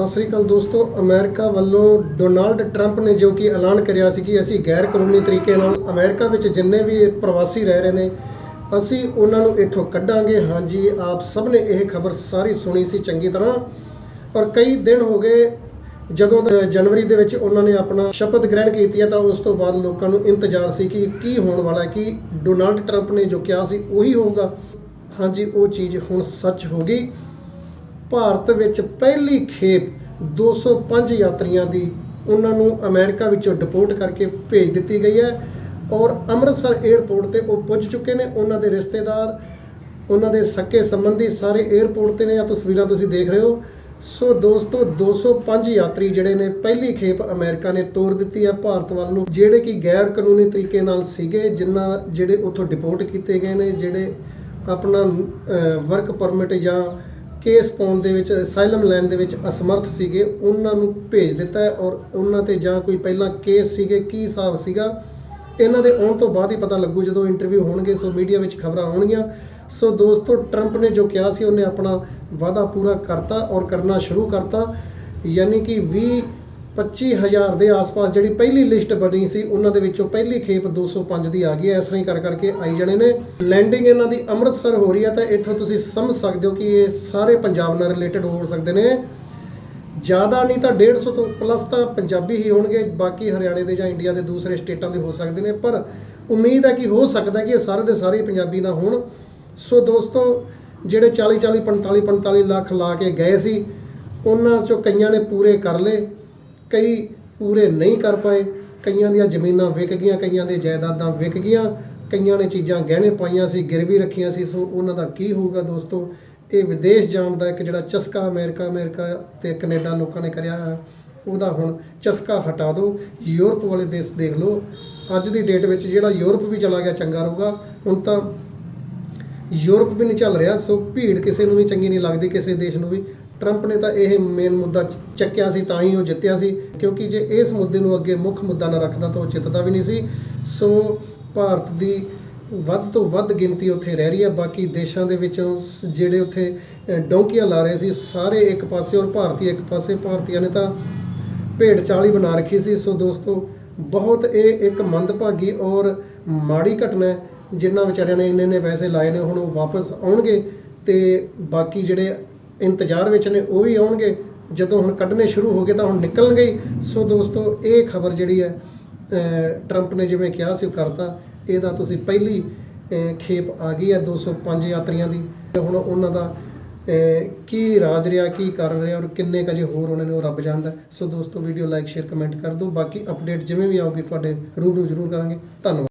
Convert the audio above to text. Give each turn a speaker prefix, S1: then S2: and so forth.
S1: ਸਤਿ ਸ੍ਰੀ ਅਕਾਲ ਦੋਸਤੋ। ਅਮਰੀਕਾ ਵੱਲੋਂ Donald Trump ਨੇ ਜੋ ਕਿ ਐਲਾਨ ਕਰਿਆ ਸੀ ਕਿ ਅਸੀਂ ਗੈਰ ਕਾਨੂੰਨੀ ਤਰੀਕੇ ਨਾਲ ਅਮਰੀਕਾ ਵਿੱਚ ਜਿੰਨੇ ਵੀ ਪ੍ਰਵਾਸੀ ਰਹਿ ਰਹੇ ਨੇ, ਅਸੀਂ ਉਹਨਾਂ ਨੂੰ ਇੱਥੋਂ ਕੱਢਾਂਗੇ। ਹਾਂਜੀ, ਆਪ ਸਭ ਨੇ ਇਹ ਖਬਰ ਸਾਰੀ ਸੁਣੀ ਸੀ ਚੰਗੀ ਤਰ੍ਹਾਂ। ਔਰ ਕਈ ਦਿਨ ਹੋ ਗਏ, ਜਦੋਂ ਜਨਵਰੀ ਦੇ ਵਿੱਚ ਉਹਨਾਂ ਨੇ ਆਪਣਾ ਸ਼ਪਥ ਗ੍ਰਹਿਣ ਕੀਤੀ ਹੈ, ਤਾਂ ਉਸ ਤੋਂ ਬਾਅਦ ਲੋਕਾਂ ਨੂੰ ਇੰਤਜ਼ਾਰ ਸੀ ਕਿ ਕੀ ਹੋਣ ਵਾਲਾ ਹੈ, ਕਿ ਡੋਨਾਲਡ ਟਰੰਪ ਨੇ ਜੋ ਕਿਹਾ ਸੀ ਉਹੀ ਹੋਊਗਾ। ਹਾਂਜੀ, ਉਹ ਚੀਜ਼ ਹੁਣ ਸੱਚ ਹੋ ਗਈ। ਭਾਰਤ ਵਿੱਚ ਪਹਿਲੀ ਖੇਪ 205 ਯਾਤਰੀਆਂ ਦੀ ਉਹਨਾਂ ਨੂੰ ਅਮਰੀਕਾ ਵਿੱਚੋਂ ਡਿਪੋਰਟ ਕਰਕੇ ਭੇਜ ਦਿੱਤੀ ਗਈ ਹੈ ਔਰ ਅੰਮ੍ਰਿਤਸਰ 에ਅਰਪੋਰਟ ਤੇ ਉਹ ਪੁੱਜ ਚੁੱਕੇ ਨੇ, ਉਹਨਾਂ ਦੇ ਰਿਸ਼ਤੇਦਾਰ, ਉਹਨਾਂ ਦੇ ਸਕੇ ਸੰਬੰਧੀ ਸਾਰੇ 에ਅਰਪੋਰਟ ਤੇ ਨੇ ਆ ਤਸਵੀਰਾਂ ਤੁਸੀਂ ਦੇਖ ਰਹੇ ਹੋ। ਸੋ ਦੋਸਤੋ 205 ਯਾਤਰੀ ਜਿਹੜੇ ਨੇ, ਪਹਿਲੀ ਖੇਪ ਅਮਰੀਕਾ ਨੇ ਤੋਰ ਦਿੱਤੀ ਹੈ ਭਾਰਤ ਵੱਲ ਨੂੰ, ਜਿਹੜੇ ਕਿ ਗੈਰ ਕਾਨੂੰਨੀ ਤਰੀਕੇ ਨਾਲ ਸੀਗੇ ਜਿਨ੍ਹਾਂ ਜਿਹੜੇ ਉੱਥੋਂ ਡਿਪੋਰਟ ਕੀਤੇ ਗਏ ਨੇ, ਜਿਹੜੇ ਆਪਣਾ ਵਰਕ ਪਰਮਿਟ ਜਾਂ ਕੇਸ ਪਾਉਣ ਦੇ ਵਿੱਚ, ਅਸਾਈਲਮ ਲੈਣ ਦੇ ਵਿੱਚ ਅਸਮਰਥ ਸੀਗੇ, ਉਹਨਾਂ ਨੂੰ ਭੇਜ ਦਿੱਤਾ ਹੈ ਔਰ ਉਹਨਾਂ ਤੇ ਜਾਂ ਕੋਈ ਪਹਿਲਾਂ ਕੇਸ ਸੀਗੇ, ਕੀ ਹਿਸਾਬ ਸੀਗਾ, ਇਹਨਾਂ ਦੇ ਆਉਣ ਤੋਂ ਬਾਅਦ ਹੀ ਪਤਾ ਲੱਗੂ ਜਦੋਂ ਇੰਟਰਵਿਊ ਹੋਣਗੇ, ਸੋ ਮੀਡੀਆ ਵਿੱਚ ਖਬਰਾਂ ਆਉਣਗੀਆਂ। ਸੋ ਦੋਸਤੋ ਟਰੰਪ ਨੇ ਜੋ ਕਿਹਾ ਸੀ, ਉਹਨੇ ਆਪਣਾ ਵਾਅਦਾ ਪੂਰਾ ਕਰਤਾ ਔਰ ਕਰਨਾ ਸ਼ੁਰੂ ਕਰਤਾ। ਯਾਨੀ ਕਿ 20 25000 ਦੇ ਆਸ-ਪਾਸ ਜਿਹੜੀ ਪਹਿਲੀ ਲਿਸਟ ਬਣੀ ਸੀ, ਉਹਨਾਂ ਦੇ ਵਿੱਚੋਂ ਪਹਿਲੀ ਖੇਪ 205 ਦੀ ਆ ਗਈ ਹੈ। ਇਸ ਤਰ੍ਹਾਂ ਹੀ ਕਰ ਕਰਕੇ ਆਈ ਜਾਣੇ ਨੇ। ਲੈਂਡਿੰਗ ਇਹਨਾਂ ਦੀ ਅੰਮ੍ਰਿਤਸਰ ਹੋ ਰਹੀ ਹੈ ਤਾਂ ਇੱਥੋਂ ਤੁਸੀਂ ਸਮਝ ਸਕਦੇ ਹੋ ਕਿ ਇਹ ਸਾਰੇ ਪੰਜਾਬ ਨਾਲ ਰਿਲੇਟਡ ਹੋ ਸਕਦੇ ਨੇ। ਜ਼ਿਆਦਾ ਨਹੀਂ ਤਾਂ 150 ਤੋਂ ਪਲੱਸ ਤਾਂ ਪੰਜਾਬੀ ਹੀ ਹੋਣਗੇ, ਬਾਕੀ ਹਰਿਆਣੇ ਦੇ ਜਾਂ ਇੰਡੀਆ ਦੇ ਦੂਸਰੇ ਸਟੇਟਾਂ ਦੇ ਹੋ ਸਕਦੇ ਨੇ। ਪਰ ਉਮੀਦ ਹੈ ਕਿ ਹੋ ਸਕਦਾ ਕਿ ਇਹ ਸਾਰੇ ਦੇ ਸਾਰੇ ਪੰਜਾਬੀ ਨਾ ਹੋਣ। ਸੋ ਦੋਸਤੋ, ਜਿਹੜੇ 40 40 45 45 ਲੱਖ ਲਾ ਕੇ ਗਏ ਸੀ, ਉਹਨਾਂ ਚੋਂ ਕਈਆਂ ਨੇ ਪੂਰੇ ਕਰ ਲਏ। ਕਈ ਪੂਰੇ ਨਹੀਂ ਕਰ ਪਾਏ। ਕਈਆਂ ਦੀਆਂ ਜ਼ਮੀਨਾਂ ਵਿਕ ਗਈਆਂ ਕਈਆਂ ਦੇ ਜਾਇਦਾਦਾਂ ਵਿਕ ਗਈਆਂ ਕਈਆਂ ਨੇ ਚੀਜ਼ਾਂ ਗਹਿਣੇ ਪਾਈਆਂ ਸੀ ਗਿਰਵੀ ਰੱਖੀਆਂ ਸੀ। ਸੋ ਉਹਨਾਂ ਦਾ ਕੀ ਹੋਊਗਾ ਦੋਸਤੋ? ਇਹ ਵਿਦੇਸ਼ ਜਾਣ ਦਾ ਇੱਕ ਜਿਹੜਾ ਚਸਕਾ ਅਮਰੀਕਾ ਅਮਰੀਕਾ ਤੇ ਕੈਨੇਡਾ ਲੋਕਾਂ ਨੇ ਕਰਿਆ ਹੈ, ਉਹਦਾ ਹੁਣ ਚਸਕਾ ਹਟਾ ਦਿਓ। ਯੂਰਪ ਵਾਲੇ ਦੇਸ਼ ਦੇਖ ਲਓ ਅੱਜ ਦੀ ਡੇਟ ਵਿੱਚ ਜਿਹੜਾ ਯੂਰਪ ਵੀ ਚਲਾ ਗਿਆ ਚੰਗਾ ਰਹੂਗਾ। ਹੁਣ ਤਾਂ ਯੂਰਪ ਵੀ ਨਹੀਂ ਚੱਲ ਰਿਹਾ ਸੋ ਭੀੜ ਕਿਸੇ ਨੂੰ ਵੀ ਚੰਗੀ ਨਹੀਂ ਲੱਗਦੀ ਕਿਸੇ ਦੇਸ਼ ਨੂੰ ਵੀ। ਟਰੰਪ ਨੇ ਤਾਂ ਇਹ ਮੇਨ ਮੁੱਦਾ ਚੱਕਿਆ ਸੀ ਤਾਂ ਹੀ ਉਹ ਜਿੱਤਿਆ ਸੀ। ਕਿਉਂਕਿ ਜੇ ਇਸ ਮੁੱਦੇ ਨੂੰ ਅੱਗੇ ਮੁੱਖ ਮੁੱਦਾ ਨਾ ਰੱਖਦਾ ਤਾਂ ਉਹ ਜਿੱਤਦਾ ਵੀ ਨਹੀਂ ਸੀ। ਸੋ ਭਾਰਤ ਦੀ ਵੱਧ ਤੋਂ ਵੱਧ ਗਿਣਤੀ ਉੱਥੇ ਰਹਿ ਰਹੀ ਹੈ। ਬਾਕੀ ਦੇਸ਼ਾਂ ਦੇ ਵਿੱਚੋਂ ਸ- ਜਿਹੜੇ ਉੱਥੇ ਅ, ਡੌਂਕੀਆਂ ਲਾ ਰਹੇ ਸੀ ਸਾਰੇ ਇੱਕ ਪਾਸੇ ਔਰ ਭਾਰਤੀ ਇੱਕ ਪਾਸੇ। ਭਾਰਤੀਆਂ ਨੇ ਤਾਂ ਭੇਡ ਚਾਲ ਹੀ ਬਣਾ ਰੱਖੀ ਸੀ। ਸੋ ਦੋਸਤੋ ਬਹੁਤ ਇਹ ਇੱਕ ਮੰਦਭਾਗੀ ਔਰ ਮਾੜੀ ਘਟਨਾ ਹੈ ਜਿਨ੍ਹਾਂ ਵਿਚਾਰਿਆਂ ਨੇ ਇੰਨੇ ਨੇ ਪੈਸੇ ਲਾਏ ਨੇ ਹੁਣ ਉਹ ਵਾਪਸ ਆਉਣਗੇ। ਤੇ ਬਾਕੀ ਜਿਹੜੇ ਇੰਤਜ਼ਾਰ ਵਿੱਚ ਨੇ, ਉਹ ਵੀ ਆਉਣਗੇ। ਜਦੋਂ ਹੁਣ ਕੱਢਣੇ ਸ਼ੁਰੂ ਹੋ ਗਏ ਤਾਂ ਹੁਣ ਨਿਕਲਣਗੇ ਹੀ। ਸੋ ਦੋਸਤੋ, ਇਹ ਖਬਰ ਜਿਹੜੀ ਹੈ ਟਰੰਪ ਨੇ ਜਿਵੇਂ ਕਿਹਾ ਸੀ, ਉਹ ਕਰਤਾ। ਇਹਦਾ ਤੁਸੀਂ ਪਹਿਲੀ ਖੇਪ ਆ ਗਈ ਹੈ 205 ਯਾਤਰੀਆਂ ਦੀ। ਤੇ ਹੁਣ ਉਹਨਾਂ ਦਾ ਕੀ ਰਾਜ ਰਿਹਾ, ਕੀ ਕਰ ਰਿਹਾ ਔਰ ਕਿੰਨੇ ਕੁ ਅਜੇ ਹੋਰ ਉਹਨਾਂ ਨੇ ਉਹ ਰੱਬ ਜਾਣਦਾ। ਸੋ ਦੋਸਤੋ, ਵੀਡੀਓ ਲਾਈਕ, ਸ਼ੇਅਰ, ਕਮੈਂਟ ਕਰ ਦਿਓ। ਬਾਕੀ ਅਪਡੇਟ ਜਿਵੇਂ ਵੀ ਆਉਗੀ ਤੁਹਾਡੇ ਰੂਬਰੂ ਜ਼ਰੂਰ ਕਰਾਂਗੇ। ਧੰਨਵਾਦ।